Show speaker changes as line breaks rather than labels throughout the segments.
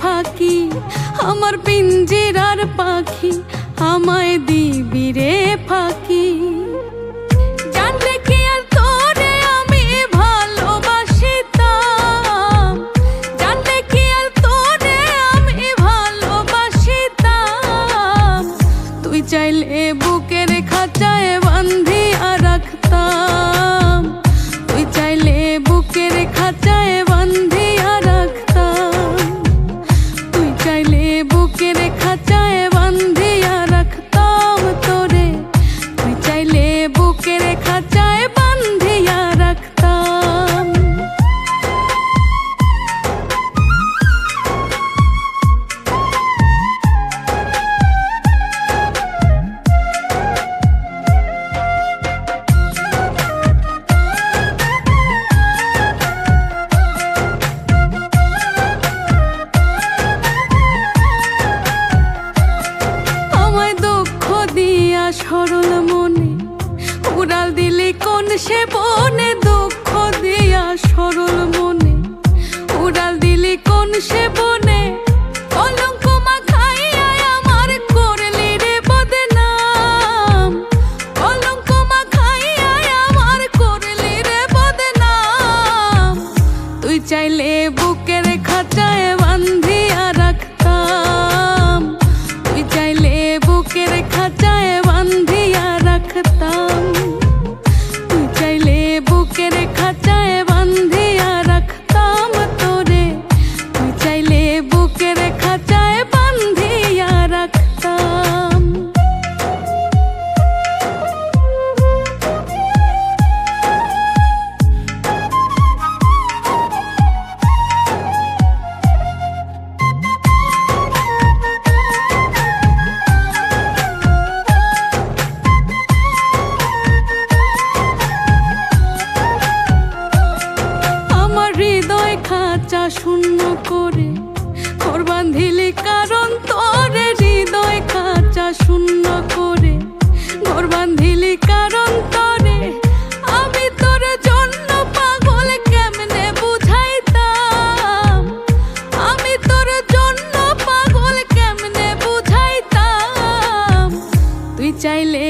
ফাঁকি আমার পিঞ্জিরার পাখি আমায় দিবি রে ফাঁকি। কোন সে বনে দুঃখ দিয়া সরল মনে। উড়াল দিলি কোন সে বনে মাখাইয়া করলি রে মাখাইয়া করলি রে তুই চাইলে বুকের খাঁচায় শূন্য করে ঘর বাঁধিলি কারণ তোরে হৃদয় খাঁচা শূন্য করে। ঘর বাঁধিলি কারণ তোরে আমি তোর জন্য পাগল কেমনে বুঝাইতাম? আমি তোর জন্য পাগল কেমনে বুঝাইতাম? তুই চাইলে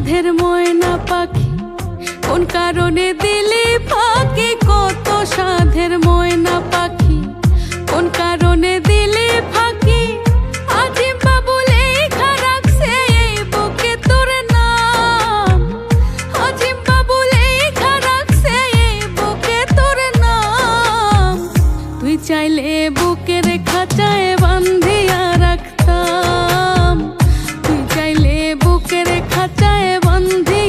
সাধের ময়না পাখি। কোন কারণে দিলি ফাঁকি? কত সাধের ময়না পাখি। কোন কারণে দিলি ফাঁকি? বুকে বুকে তুই চাইলে বুকের খাঁচায় সন্ধে